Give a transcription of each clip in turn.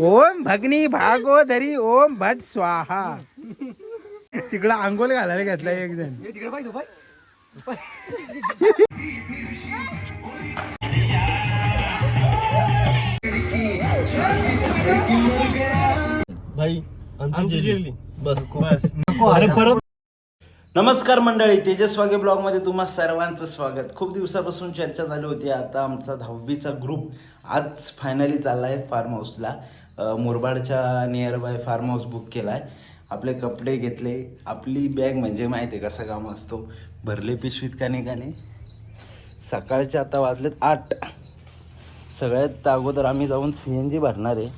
ओम भगनी भागो धरी ओम भट स्वाहा. तिकडं आंघोळ घालायला घेतला एक जण. भाई आमची जिरली बस. बस. अरे परत. नमस्कार मंडळी तेजस्वागे ब्लॉगमध्ये तुम्हा सर्वांचं स्वागत. खूप दिवसापासून चर्चा झाली होती. आता आमचा दहावीचा ग्रुप आज फायनली चाललाय फार्म हाऊसला मुरबाडच्या near by farm house book केलाय. आपले कपडे घेतले. आपली बॅग म्हणजे माहिती आहे कसा काम असतो. भरले पिशवीत का नाही का नाही. सकाळचे आता वाजलेत आठ. सगळ्यात अगोदर आम्ही जाऊन सी एन जी भरणार आहे.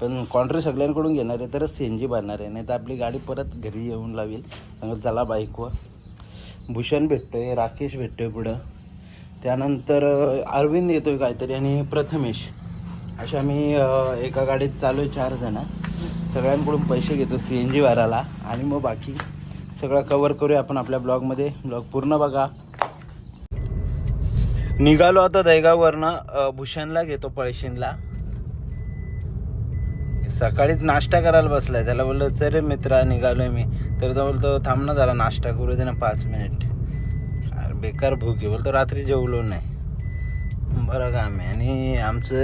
पण कॉन्ट्री सगळ्यांकडून घेणार आहे तरच सी एन जी भरणार आहे. नाही तर आपली गाडी परत घरी येऊन लावेल. सांगत चला बाईकवर भूषण भेटतो आहे राकेश भेटतो आहे पुढं. त्यानंतर अरविंद अरविंद येतोय काहीतरी आणि प्रथमेश. अशा मी एका गाडीत चालू आहे चार जण. सगळ्यांकडून पैसे घेतो सी एन जी वाराला आणि मग बाकी सगळं कवर करूया आपण आपल्या ब्लॉगमध्ये. ब्लॉग पूर्ण बघा. निघालो आता दहेगाववरनं. भूषणला घेतो पळशीनला सकाळीच नाश्ता करायला बसलाय. त्याला बोललो चल रे मित्रा निघालोय मी. तर तो बोलतो थांब ना जरा नाश्ता करू दे ना पाच मिनिट. बेकार भूक आहे. बोलतो रात्री जेवलो नाही. बरं काम आहे. आणि आमचं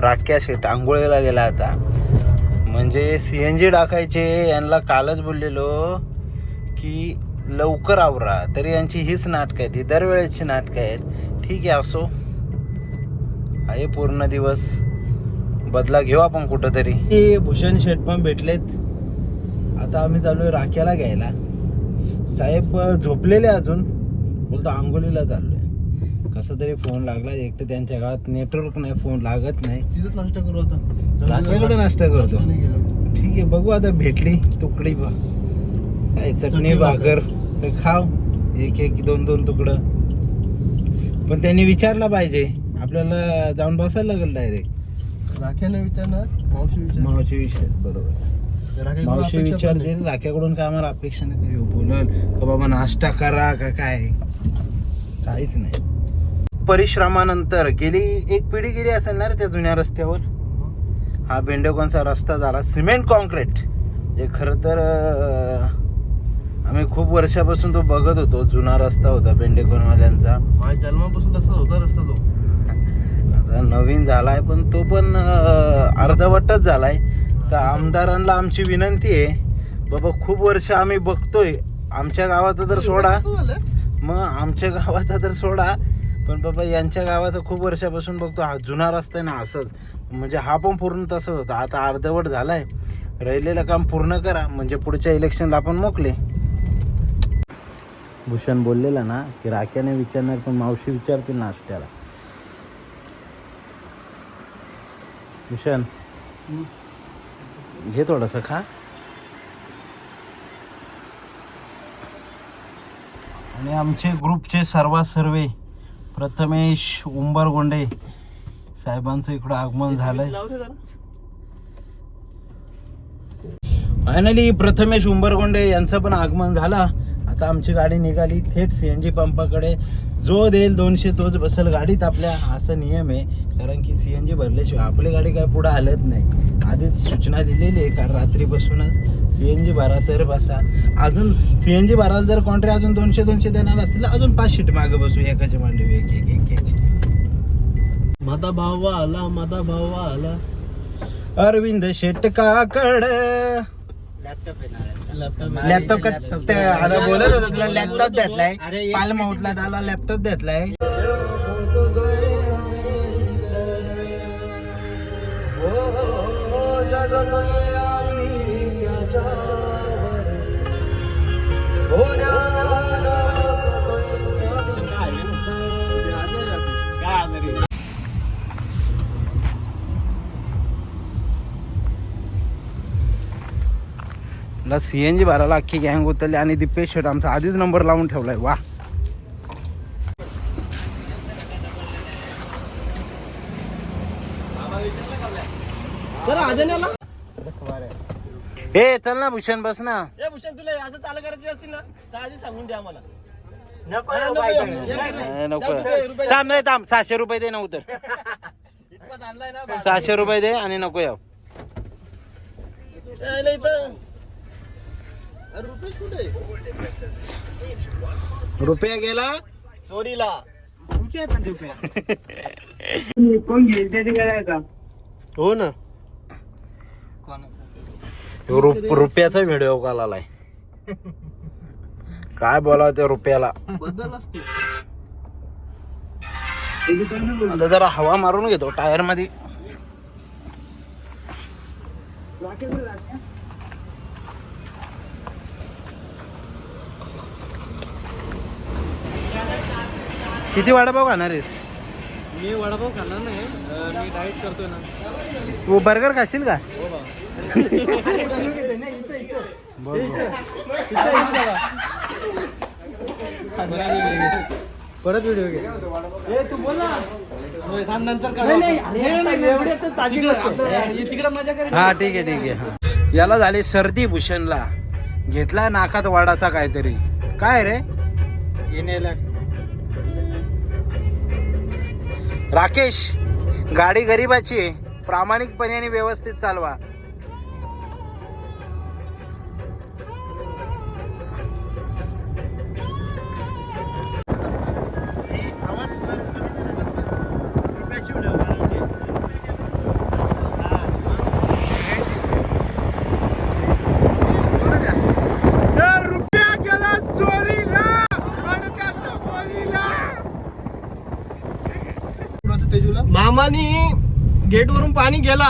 राख्या शेट आंघोळीला गेला आता. म्हणजे सी एन जी टाकायचे यांना कालच बोललेलो की लवकर आवरा. तरी यांची हीच नाटकं आहेत. ही दरवेळेची नाटकं आहेत. ठीक आहे असो. आहे पूर्ण दिवस. बदला घेऊ आपण कुठंतरी. हे भूषण शेठ पण भेटलेत. आता आम्ही चाललोय राख्याला घ्यायला. साहेब झोपलेले अजून. बोलतो आंघोलीला चाललोय. कसा तरी फोन लागला एक तर त्यांच्या गावात नेटवर्क नाही फोन लागत नाही. तिथंच नाश्ता करू आता. नाश्ता करतो. ठीक आहे बघू आता भेटली तुकडी बा. काय चटणी भाकर. तर खाव एक एक दोन दोन तुकडं. पण त्यांनी विचारला पाहिजे. आपल्याला जाऊन बसायला लागेल डायरेक्ट राख्याने विचारणार मावशी विचार मावशी विचार बरोबर. राख्याकडून मावशी विचारते राख्याकडून काय आम्हाला अपेक्षा नाही बोलल. का बाबा नाश्ता करा का काय? काहीच नाही. परिश्रमानंतर गेली एक पिढी गेली असेल ना रे त्या जुन्या रस्त्यावर? हा बेंडेकोनचा रस्ता झाला. Cement concrete. जे खरं तर आम्ही खूप वर्षापासून तो बघत होतो. जुना रस्ता होता बेंडेकोनवाल्यांचा. माझ्या जन्मापासून तसाच होता रस्ता तो. आता नवीन झालाय पण तो पण अर्धवटच झालाय. तर आमदारांना आमची विनंती आहे बाबा खूप वर्ष आम्ही बघतोय. आमच्या गावाचा तर सोडा. मग आमच्या गावाचा तर सोडा पण बाबा यांच्या गावाचा खूप वर्षापासून बघतो हा जुना रस्ता आहे ना असंच. म्हणजे हा पण पूर्ण तसंच होता. आता अर्धवट झालाय. राहिलेलं काम पूर्ण करा म्हणजे पुढच्या इलेक्शनला आपण मोकले भूषण बोललेला ना की राख्याने विचारणार पण मावशी विचारतील नाश्त्याला भूषण घे थोडंसं खा. आणि आमचे ग्रुपचे सर्वा सर्वे प्रथमेश उंबरगोंडे साहेबांचं इकडं आगमन झालंय. फायनली प्रथमेश उंबरगोंडे यांचं पण आगमन झाला. आता आमची गाडी निघाली थेट सी एन जी पंपाकडे. जो देईल दोनशे तोच बसेल गाडीत आपल्या असा नियम आहे. कारण की सी एन जी भरल्याशिवाय आपली गाडी काय पुढे हलत नाही. आधीच सूचना दिलेली आहे कारण रात्रीपासूनच सी एन जी भरा तर बसा अजून सी एन जी भरायला जर कॉन्ट्री अजून दोनशे दोनशे देणार असतील तर अजून पाच शीट मागे बसू एकाच्या मांडवी एक एक एक एक माझा भाव आला माझा भाव आला अरविंद शेटकाकड लॅपटॉप का ते अरे बोलत होता तुला लॅपटॉप घेतलाय पाल माउथला त्याला लॅपटॉप घेतलाय सीएनजी भरायला अख्खी गँग उतरली आणि दिपेश शेट आमचा आधीच नंबर लावून ठेवलाय. वा आधी ए चल ना भूषण बस ना. ए भूषण तुला असं चालू करायची असेल ना तर आधी सांगून द्या मला ए, नको थांब रे थांब. सहाशे रुपये दे ना उतर. सहाशे रुपये दे आणि नको याव चायला इथं. अरे रुपेश कुठे? रुपया गेला? चोरीला. हो ना. रुप रुपयाचा व्हिडिओ कॉल आलाय. काय बोलावं त्या रुपयाला. बदल असते. आता जरा हवा मारून घेतो टायरमध्ये. किती वडापाव खाणार आहेस? मी वडापाव खाणार नाही मी डाएट करतोय ना. तू बर्गर खाशील का? हो. परत व्हिडिओ घे तू बोल ना थांब नंतर तिकडे मजा कर हा ठीक आहे ठीक आहे याला झाली सर्दी भूषणला. घेतला नाकात वाडाचा काहीतरी. काय रे? येण्याला. राकेश गाडी गरीबाची प्रामाणिकपणे आणि व्यवस्थित चालवा. मामानी गेट वरून पाणी गेला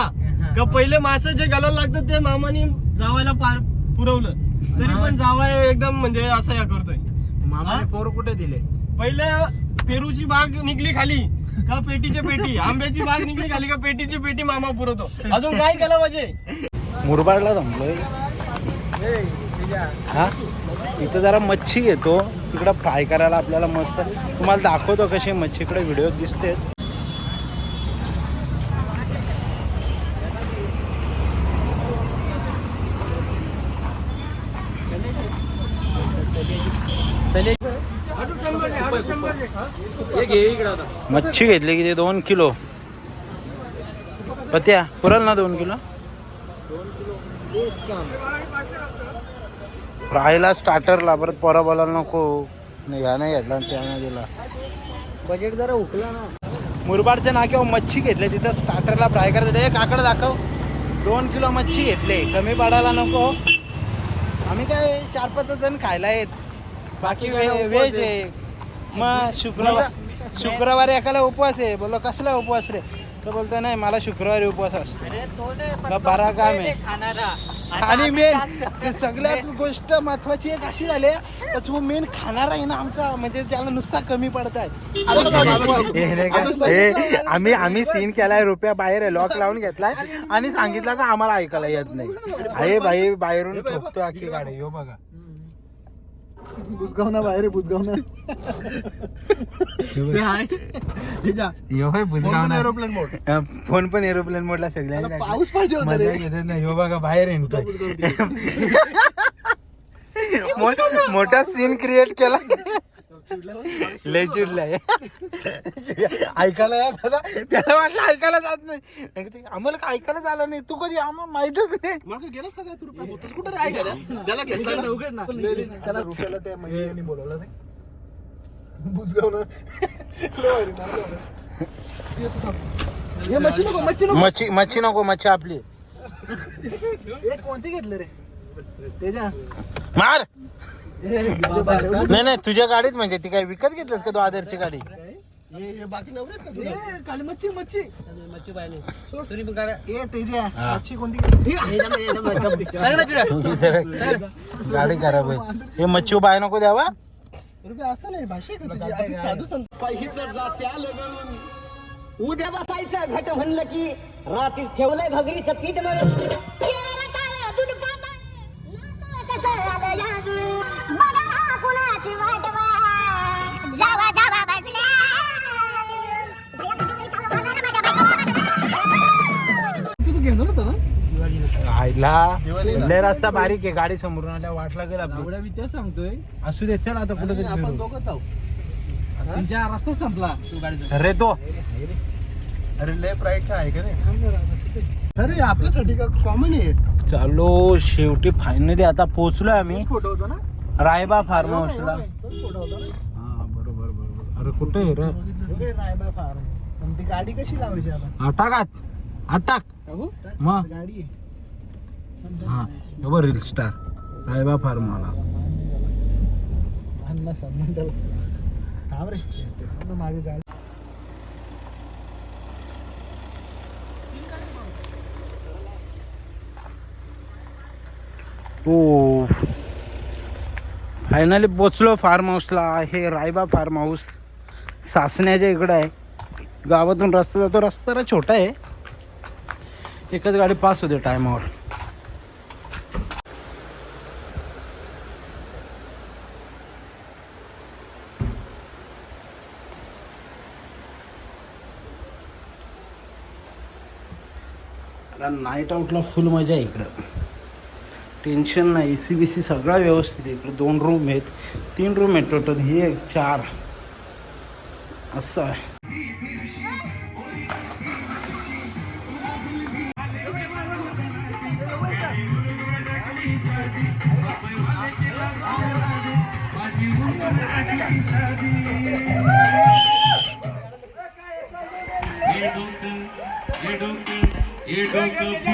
का पहिले मासे जे गलाला लागतात ते मामानी जावायला पार पुरवलं. तरी पण जावाय एकदम म्हणजे असं या करतोय. मामाने पोर कुठे दिले? पहिले पेरूची बाग निघली खाली का पेटीची पेटी? आंब्याची बाग निघली खाली का पेटीची पेटी मामा पुरवतो? अजून काय केलं पाहिजे मुरबाडला थांबलोय. हा? इथं जरा मच्छी घेतो तिकडं फ्राय करायला आपल्याला मस्त तुम्हाला दाखवतो कशी मच्छीकडे व्हिडिओ दिसते मच्छी घेतली किती? दोन किलो. पत्या पुरल ना दोन किलो. फ्रायला स्टार्टरला परत पोरा बोलायला नको. नाही ह्या नाही घेतला त्या नाही दिला. बजेट जरा उकला ना. मुरबाडच्या नाक्यावर मच्छी घेतले तिथं स्टार्टरला फ्राय करायचं काकड दाखव. दोन किलो मच्छी घेतले. कमी पडायला नको. आम्ही काय चार पाच जण खायला येत बाकी व्हेज आहे. मग शुक्रवार शुक्रवारी एकाला उपवास आहे. बोललो कसला उपवास रे? तर बोलतो नाही मला शुक्रवारी उपवास असतो. बरा काम आहे. आणि मेन सगळ्यात गोष्ट महत्वाची एक अशी झाली तो मेन खाणार आहे ना आमचा म्हणजे त्याला नुसता कमी पडताय हे आम्ही आम्ही सीन केलाय रुपया बाहेर आहे लॉक लावून घेतलाय. आणि सांगितलं का आम्हाला ऐकायला येत नाही. आहे बाई बाहेरून ठोकतो अख्खी गाडी हो बघा. बुजगाव ना बाहेर बुजगाव ना यो भाई बुजगाव ना. एरोप्लेन मोड फोन पण एरोप्लेन मोडला सगळ्यांनी पाऊस पाहिजे होता रे. घेतच नाही हो बघा बाहेर येतोय मोठा सीन क्रिएट केला. लय चिडलाय. ऐकायला येत होता त्याला वाटलं ऐकायला जात नाही. आम्हाला काय ऐकायलाच आलं नाही. तू कधी आम्हाला माहितच नाही. मग गेलास का काय तू कुठं रे ऐका त्याला घेतला ना उघड ना. त्याला रुपयाला त्या महिन्याने बोलवलं नाही. बुजगाव ना मच्छी नको मच्छी मच्छी मच्छी नको मच्छी आपली. कोणती घेतलं रे? तेजा. मार. नाही नाही तुझ्या गाडीत म्हणजे ती काय विकत घेतलंस का तू आदरची गाडी? बाकी मच्छी मच्छी मच्छी कोणती गाडी खराब आहे. हे मच्छी बाय नको द्यावा असं नाही भाषा साधू संत पाहिजे जात्या उद्या बसायचं घट म्हणलं की रात्रीच ठेवलंय भगरीचं पीठ म्हणून. आईला. लय रस्ता बारीक आहे गाडी समोरून आल्या वाट लागेल आपली. एवढा मी सांगतोय. असू दे चल आता कुठे आपण आहोत तुमच्या रस्ता संपला. तू गाडीचा रे तो. अरे लेफ्ट राईट आहे का नाही अरे आपल्यासाठी का कॉमन आहे? चालो शेवटी फायनली आता पोहोचलोय आम्ही. फोटो होतो ना? रायबा फार्म हाऊसला तोच फोटो होता ना? हा बरोबर बरोबर. अरे कुठे आहे रे? कुठे रायबा फार्म पण ती गाडी कशी लावायची आता? अटाकात अटाक? मग? गाडी आहे. हा हे बघ रील स्टार रायबा फार्म वाला अण्णा संबंधाला थांब रे. थांब मागे गाडी हो फायनली पोचलो फार्म हाऊसला हे रायबा फार्म हाऊस सासण्याच्या इकडं आहे. गावातून रस्ता जातो. रस्ता जरा छोटा आहे. एकच गाडी पास होते टायमावर नाईट आउटला फुल मजा आहे इकडं. टेन्शन नाही ए सी बी सी सगळा व्यवस्थित आहे. इकडं दोन रूम आहेत तीन रूम आहेत टोटल ही एक चार. असं आहे. तर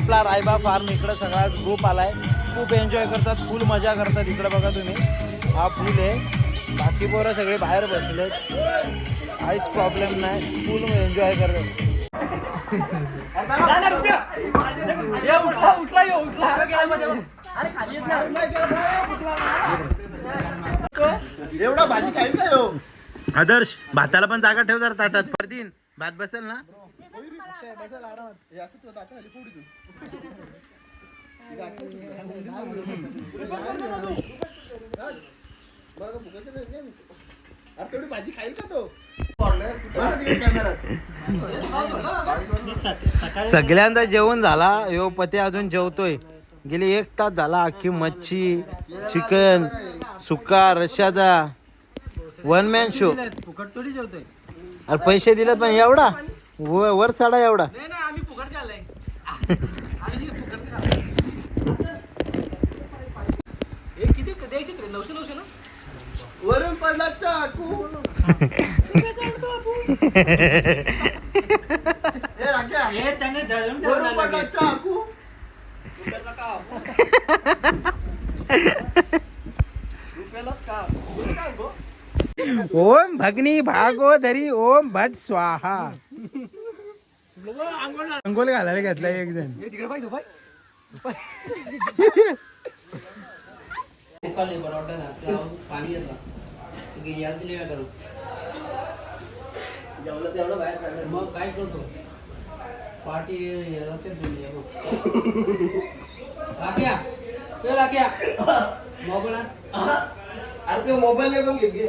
आपला रायबा फार्म इकडं सगळा ग्रुप आलाय. खूप एन्जॉय करतात फुल मजा करतात इकडे बघा तुम्ही. हा फुल आहे. बाकी पोरं सगळे बाहेर बसलेत. काहीच प्रॉब्लेम नाही. फुल एन्जॉय करतात. एवढा भाजी खाईल का हो आदर्श भाताला पण जागा ठेव जरा ताटात. परतीन. भात बसेल ना? बसायला आरामात हे असं तुला दाखव खाली पुढे तू। बरं, फुकटचं नाही, नाही. अरे तेवढी भाजी खाईल का तो? सगळ्यांदा जेवण झाला ह्यो पते अजून जेवतोय. गेली एक तास झाला अख्खी मच्छी चिकन सुका रश्याचा. वन मॅन शो फुकट थोडी जेवतोय. अरे पैसे दिलेत पण एवढा? व- वर चढा एवढा. नाही नाही आम्ही फुकट खाल्लंय. आम्ही फुकट खाल्लंय. हे किती द्यायचे रे नऊशे नऊशे ना? वरून पडला चाकू. हे राख्या हे त्याने धरून वरून पडला चाकू. रुपयाचा का? रुपयालाच काय गो? ओम भगनी भागो धरी ओम भट स्वाहा अंघोल घालायला घेतला एक जण. मग काय करतो पार्टी राख्या ते राख्या मोबाईल आण. अरे ते मोबाईल नाही पण घेत घे.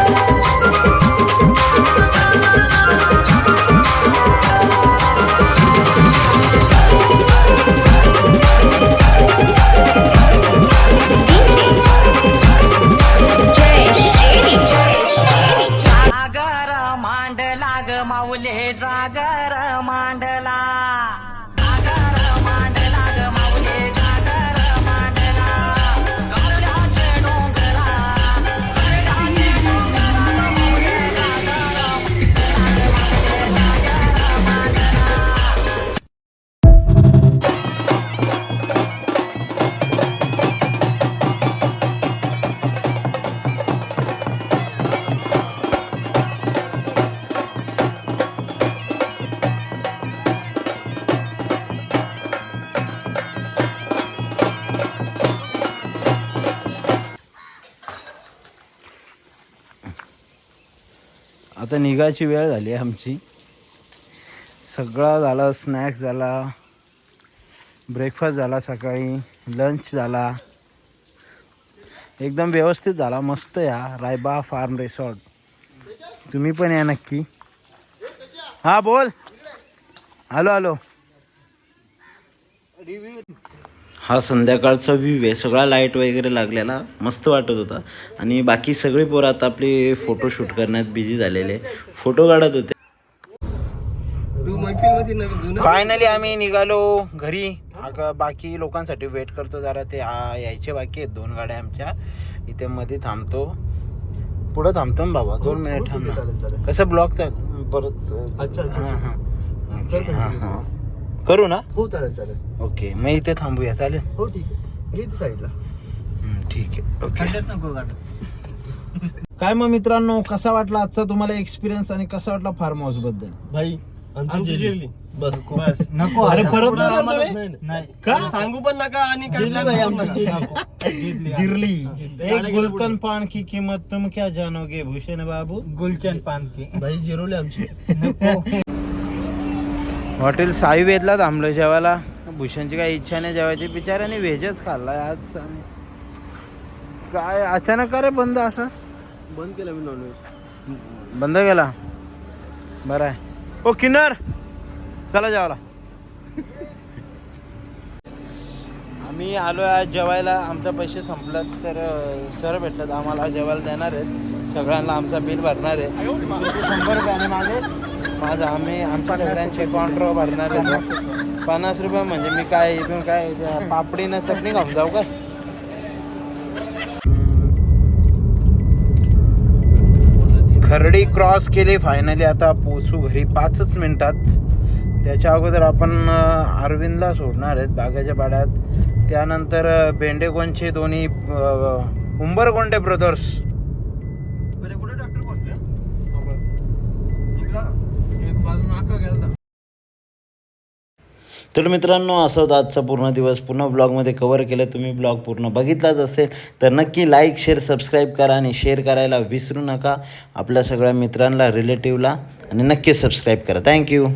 आता निघायची वेळ झाली आहे आमची. सगळं झालं स्नॅक्स झाला ब्रेकफास्ट झाला सकाळी लंच झाला. एकदम व्यवस्थित झाला मस्त या रायबा फार्म रिसॉर्ट तुम्ही पण या नक्की. हां बोल. Hello hello. हा संध्याकाळचा व्ह्यू आहे. सगळा लाइट वगैरे लागलेला मस्त वाटत होता. आणि बाकी सगळे पोरं आता आपले फोटो शूट करण्यात बिझी झालेले. फोटो काढत होते. फायनली आम्ही निघालो घरी. अगं बाकी लोकांसाठी वेट करतो जरा. ते आ, यायचे बाकी आहेत. दोन गाड्या आमच्या. इथे मध्ये थांबतो. पुढं थांबतो ना बाबा. दोन मिनिट थांब कसं ब्लॉक चाल परत अच्छा, अच्छा. हां, हां. हां. हां. करू ना? हो चालेल चालेल. ओके मग इथे थांबूया चालेल? हो ठीक आहे. घे ती साईडला. हम्म, ठीक आहे. ओके. खड्ड्यात नको गाठ काय मग मित्रांनो कसा वाटला आजचा तुम्हाला एक्सपिरियन्स आणि कसा वाटला फार्म हाऊसबद्दल? भाई आमची जिरली बस बस. नको. अरे आता. परत नाही. का? सांगू पण नका आणि काही जिरली plan भाई करू आमची नका. जिरली. जिरली. गाड्या एक गुलकन. पान की किंमत तुम क्या जानोगे भूषण बाबू? गुलचंद पान के. भाई जिरवली आमची. हॉटेल साई वेदला थांबलो जेवायला. भूषणची काही इच्छा नाही जेवायची बिचाऱ्याने व्हेजच खाल्लाय आज. आणि काय अचानक का रे बंद असं? बंद केलं मी नॉनव्हेज बंद केला? बरं आहे. ओ किन्नर! चला जेवायला. आम्ही आलो आज जेवायला. आमचा पैसे संपलात तर सर भेटतात आम्हाला जेवायला देणार आहेत. सगळ्यांना आमचा बिल भरणार आहे. शंभर रुपयाने माझे माझा आम्ही आमच्या सगळ्यांचे कॉन्ट्रो भरणार आहे पन्नास रुपये म्हणजे मी काय इथून काय पापडीनं चटणी खाऊन जाऊ काय? खर्डी क्रॉस केली फायनली आता पोचू घरी पाचच मिनिटात. त्याच्या अगोदर आपण अरविंदला सोडणार आहेत बागाच्या पाड्यात. त्यानंतर अं, बेंडेकोनचे दोन्ही अं, उंबरकोंडे ब्रदर्स पहिले कुठे डॉक्टर पोहोचले निघला एक बाजून नाका गेला तर मित्रांनो असं होतं आजचा पूर्ण दिवस. पूर्ण ब्लॉगमध्ये कवर केलं. तुम्ही ब्लॉग पूर्ण बघितलाच असेल तर नक्की लाईक शेअर सबस्क्राईब करा आणि शेअर करायला विसरू नका. आपल्या सगळ्या मित्रांना रिलेटिव्हला आणि नक्की सबस्क्राईब करा. थँक्यू